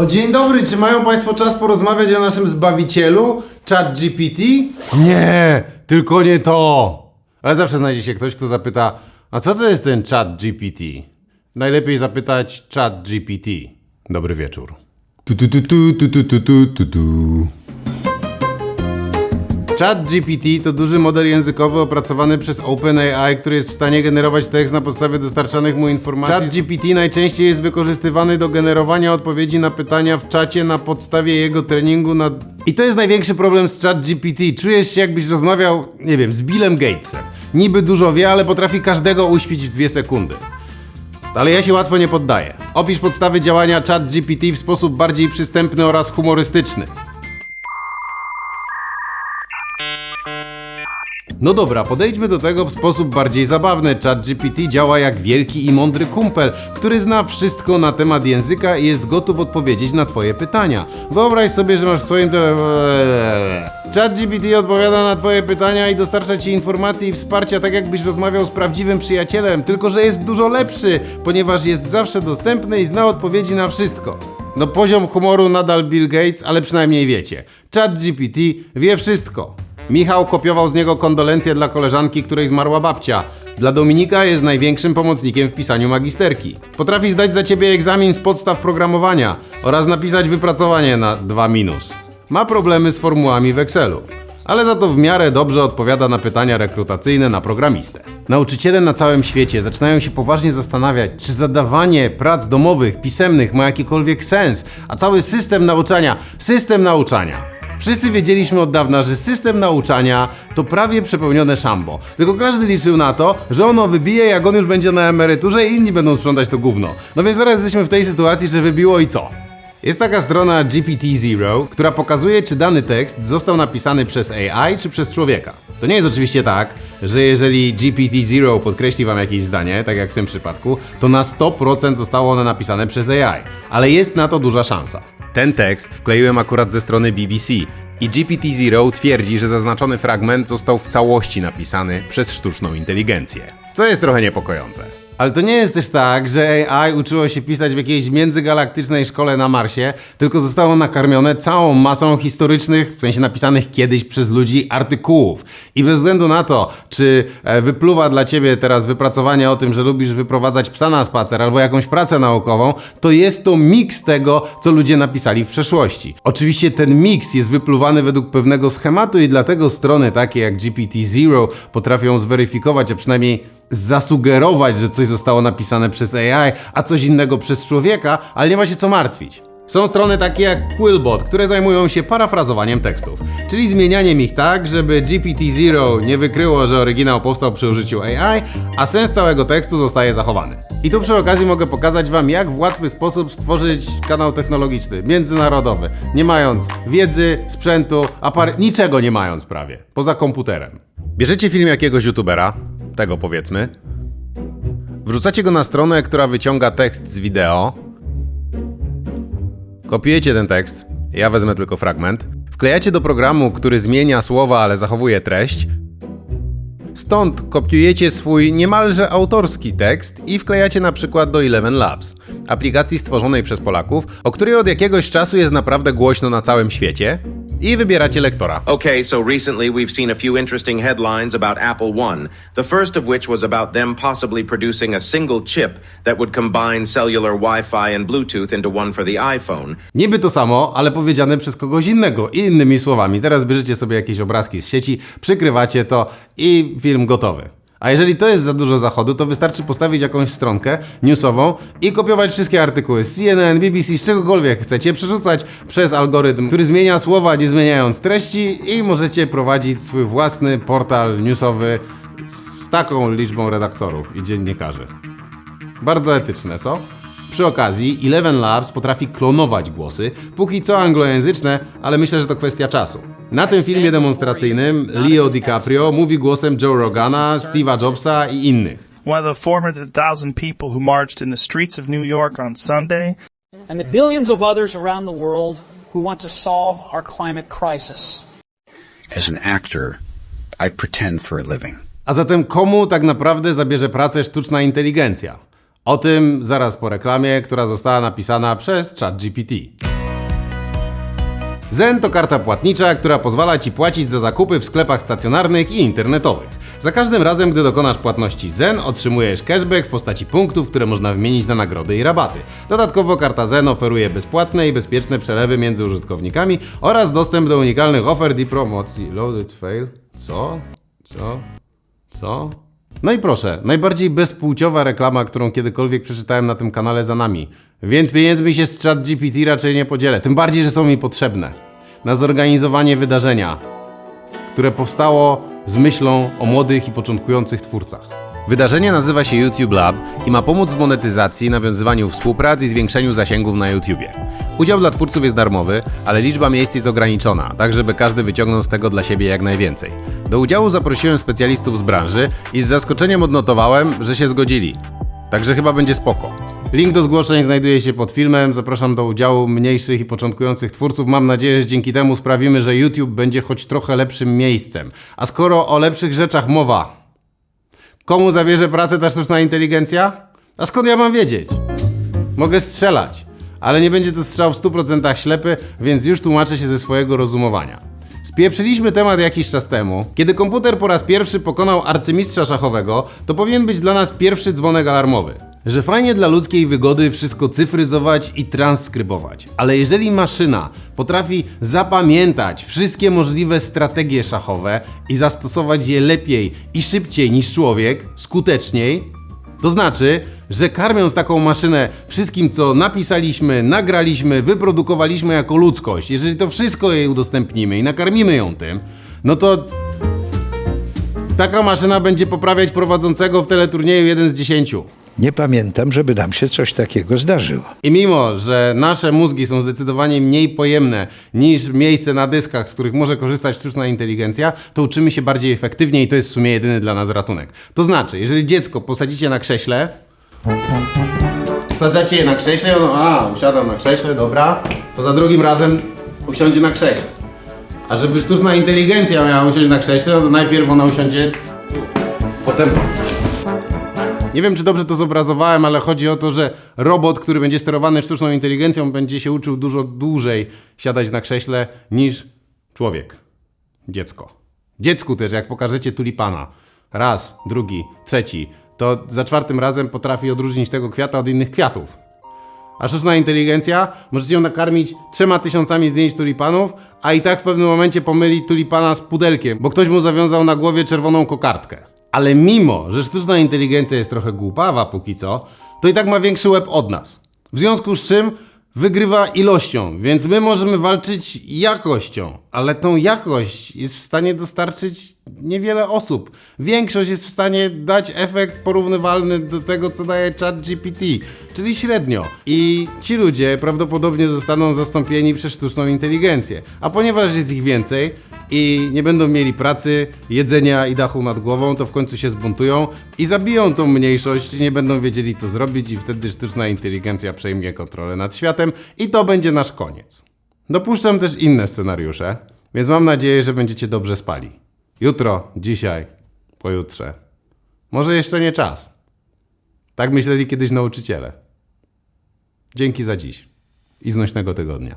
O dzień dobry, czy mają Państwo czas porozmawiać o naszym zbawicielu, ChatGPT? Nie, tylko nie to. Ale zawsze znajdzie się ktoś, kto zapyta, a co to jest ten ChatGPT? Najlepiej zapytać ChatGPT. Dobry wieczór. Tu, tu, tu, tu, tu, tu, tu, tu, tu. ChatGPT to duży model językowy opracowany przez OpenAI, który jest w stanie generować tekst na podstawie dostarczanych mu informacji. ChatGPT najczęściej jest wykorzystywany do generowania odpowiedzi na pytania w czacie na podstawie jego treningu na... I to jest największy problem z ChatGPT. Czujesz się jakbyś rozmawiał, nie wiem, z Billem Gatesem. Niby dużo wie, ale potrafi każdego uśpić w dwie sekundy. Ale ja się łatwo nie poddaję. Opisz podstawy działania ChatGPT w sposób bardziej przystępny oraz humorystyczny. No dobra, podejdźmy do tego w sposób bardziej zabawny. ChatGPT działa jak wielki i mądry kumpel, który zna wszystko na temat języka i jest gotów odpowiedzieć na twoje pytania. Wyobraź sobie, że masz w swoim telefonie... ChatGPT odpowiada na twoje pytania i dostarcza ci informacji i wsparcia tak jakbyś rozmawiał z prawdziwym przyjacielem, tylko że jest dużo lepszy, ponieważ jest zawsze dostępny i zna odpowiedzi na wszystko. No poziom humoru nadal Bill Gates, ale przynajmniej wiecie. ChatGPT wie wszystko. Michał kopiował z niego kondolencje dla koleżanki, której zmarła babcia. Dla Dominika jest największym pomocnikiem w pisaniu magisterki. Potrafi zdać za ciebie egzamin z podstaw programowania oraz napisać wypracowanie na 2 minus. Ma problemy z formułami w Excelu, ale za to w miarę dobrze odpowiada na pytania rekrutacyjne na programistę. Nauczyciele na całym świecie zaczynają się poważnie zastanawiać, czy zadawanie prac domowych, pisemnych ma jakikolwiek sens, a cały system nauczania, system nauczania Wszyscy wiedzieliśmy od dawna, że system nauczania to prawie przepełnione szambo. Tylko każdy liczył na to, że ono wybije, jak on już będzie na emeryturze i inni będą sprzątać to gówno. No więc zaraz jesteśmy w tej sytuacji, że wybiło i co? Jest taka strona GPT-Zero, która pokazuje, czy dany tekst został napisany przez AI czy przez człowieka. To nie jest oczywiście tak, że jeżeli GPT-Zero podkreśli wam jakieś zdanie, tak jak w tym przypadku, to na 100% zostało ono napisane przez AI, ale jest na to duża szansa. Ten tekst wkleiłem akurat ze strony BBC i GPT-Zero twierdzi, że zaznaczony fragment został w całości napisany przez sztuczną inteligencję. Co jest trochę niepokojące. Ale to nie jest też tak, że AI uczyło się pisać w jakiejś międzygalaktycznej szkole na Marsie, tylko zostało nakarmione całą masą historycznych, w sensie napisanych kiedyś przez ludzi, artykułów. I bez względu na to, czy e, wypluwa dla ciebie teraz wypracowanie o tym, że lubisz wyprowadzać psa na spacer albo jakąś pracę naukową, to jest to miks tego, co ludzie napisali w przeszłości. Oczywiście ten miks jest wypluwany według pewnego schematu i dlatego strony takie jak GPT-Zero potrafią zweryfikować, a przynajmniej zasugerować, że coś zostało napisane przez AI, a coś innego przez człowieka, ale nie ma się co martwić. Są strony takie jak Quillbot, które zajmują się parafrazowaniem tekstów, czyli zmienianiem ich tak, żeby GPT-Zero nie wykryło, że oryginał powstał przy użyciu AI, a sens całego tekstu zostaje zachowany. I tu przy okazji mogę pokazać Wam, jak w łatwy sposób stworzyć kanał technologiczny, międzynarodowy, nie mając wiedzy, sprzętu, apar... niczego nie mając prawie, poza komputerem. Bierzecie film jakiegoś youtubera, tego powiedzmy, wrzucacie go na stronę, która wyciąga tekst z wideo, kopiujecie ten tekst, ja wezmę tylko fragment, wklejacie do programu, który zmienia słowa, ale zachowuje treść, Stąd kopiujecie swój niemalże autorski tekst i wklejacie na przykład do Eleven Labs, aplikacji stworzonej przez Polaków, o której od jakiegoś czasu jest naprawdę głośno na całym świecie, i wybieracie lektora. Okay, so recently we've seen a few interesting headlines about Apple One. The first of which was about them possibly producing a single chip that would combine cellular Wi Fi and Bluetooth into one for the iPhone. Niby to samo, ale powiedziane przez kogoś innego innymi słowami. Teraz bierzecie sobie jakieś obrazki z sieci, przykrywacie to i film gotowy. A jeżeli to jest za dużo zachodu, to wystarczy postawić jakąś stronkę newsową i kopiować wszystkie artykuły z CNN, BBC, z czegokolwiek chcecie, przerzucać przez algorytm, który zmienia słowa, nie zmieniając treści i możecie prowadzić swój własny portal newsowy z taką liczbą redaktorów i dziennikarzy. Bardzo etyczne, co? Przy okazji, Eleven Labs potrafi klonować głosy, póki co anglojęzyczne, ale myślę, że to kwestia czasu. Na tym filmie demonstracyjnym Leo DiCaprio mówi głosem Joe Rogana, Steve'a Jobsa i innych. one of the 400,000 people who marched in the streets of New York on Sunday. and the billions of others around the world who want to solve our climate crisis. As an actor, I pretend for a living. A zatem komu tak naprawdę zabierze pracę sztuczna inteligencja? O tym zaraz po reklamie, która została napisana przez ChatGPT. Zen to karta płatnicza, która pozwala Ci płacić za zakupy w sklepach stacjonarnych i internetowych. Za każdym razem, gdy dokonasz płatności Zen, otrzymujesz cashback w postaci punktów, które można wymienić na nagrody i rabaty. Dodatkowo karta Zen oferuje bezpłatne i bezpieczne przelewy między użytkownikami oraz dostęp do unikalnych ofert i promocji. Loaded fail? Co? Co? Co? No i proszę, najbardziej bezpłciowa reklama, którą kiedykolwiek przeczytałem na tym kanale za nami. Więc pieniędzmi się z chat GPT raczej nie podzielę, tym bardziej, że są mi potrzebne. Na zorganizowanie wydarzenia, które powstało z myślą o młodych i początkujących twórcach. Wydarzenie nazywa się YouTube Lab i ma pomóc w monetyzacji, nawiązywaniu współpracy i zwiększeniu zasięgów na YouTubie. Udział dla twórców jest darmowy, ale liczba miejsc jest ograniczona, tak żeby każdy wyciągnął z tego dla siebie jak najwięcej. Do udziału zaprosiłem specjalistów z branży i z zaskoczeniem odnotowałem, że się zgodzili. Także chyba będzie spoko. Link do zgłoszeń znajduje się pod filmem. Zapraszam do udziału mniejszych i początkujących twórców. Mam nadzieję, że dzięki temu sprawimy, że YouTube będzie choć trochę lepszym miejscem. A skoro o lepszych rzeczach mowa, Komu zabierze pracę ta sztuczna inteligencja? A skąd ja mam wiedzieć? Mogę strzelać, ale nie będzie to strzał w 100% ślepy, więc już tłumaczę się ze swojego rozumowania. Spieprzyliśmy temat jakiś czas temu. Kiedy komputer po raz pierwszy pokonał arcymistrza szachowego, to powinien być dla nas pierwszy dzwonek alarmowy. Że fajnie dla ludzkiej wygody wszystko cyfryzować i transkrybować. Ale jeżeli maszyna potrafi zapamiętać wszystkie możliwe strategie szachowe i zastosować je lepiej i szybciej niż człowiek, skuteczniej, to znaczy, że karmiąc taką maszynę wszystkim, co napisaliśmy, nagraliśmy, wyprodukowaliśmy jako ludzkość, jeżeli to wszystko jej udostępnimy i nakarmimy ją tym, no to taka maszyna będzie poprawiać prowadzącego w teleturnieju 1 z 10. Nie pamiętam, żeby nam się coś takiego zdarzyło. I mimo, że nasze mózgi są zdecydowanie mniej pojemne niż miejsce na dyskach, z których może korzystać sztuczna inteligencja, to uczymy się bardziej efektywnie i to jest w sumie jedyny dla nas ratunek. To znaczy, jeżeli dziecko posadzicie na krześle, sadzacie je na krześle, ono, a, usiadam na krześle, dobra, to za drugim razem usiądzie na krześle. A żeby sztuczna inteligencja miała usiąść na krześle, no to najpierw ona usiądzie potem nie wiem, czy dobrze to zobrazowałem, ale chodzi o to, że robot, który będzie sterowany sztuczną inteligencją, będzie się uczył dużo dłużej siadać na krześle niż człowiek. Dziecko. Dziecku też, jak pokażecie tulipana, raz, drugi, trzeci, to za czwartym razem potrafi odróżnić tego kwiata od innych kwiatów. A sztuczna inteligencja, możecie ją nakarmić trzema tysiącami zdjęć tulipanów, a i tak w pewnym momencie pomyli tulipana z pudelkiem, bo ktoś mu zawiązał na głowie czerwoną kokardkę. Ale mimo, że sztuczna inteligencja jest trochę głupawa póki co, to i tak ma większy łeb od nas. W związku z czym wygrywa ilością, więc my możemy walczyć jakością, ale tą jakość jest w stanie dostarczyć niewiele osób. Większość jest w stanie dać efekt porównywalny do tego, co daje ChatGPT, czyli średnio. I ci ludzie prawdopodobnie zostaną zastąpieni przez sztuczną inteligencję. A ponieważ jest ich więcej, i nie będą mieli pracy, jedzenia i dachu nad głową, to w końcu się zbuntują i zabiją tą mniejszość, nie będą wiedzieli co zrobić i wtedy sztuczna inteligencja przejmie kontrolę nad światem i to będzie nasz koniec. Dopuszczam też inne scenariusze, więc mam nadzieję, że będziecie dobrze spali. Jutro, dzisiaj, pojutrze. Może jeszcze nie czas. Tak myśleli kiedyś nauczyciele. Dzięki za dziś i znośnego tygodnia.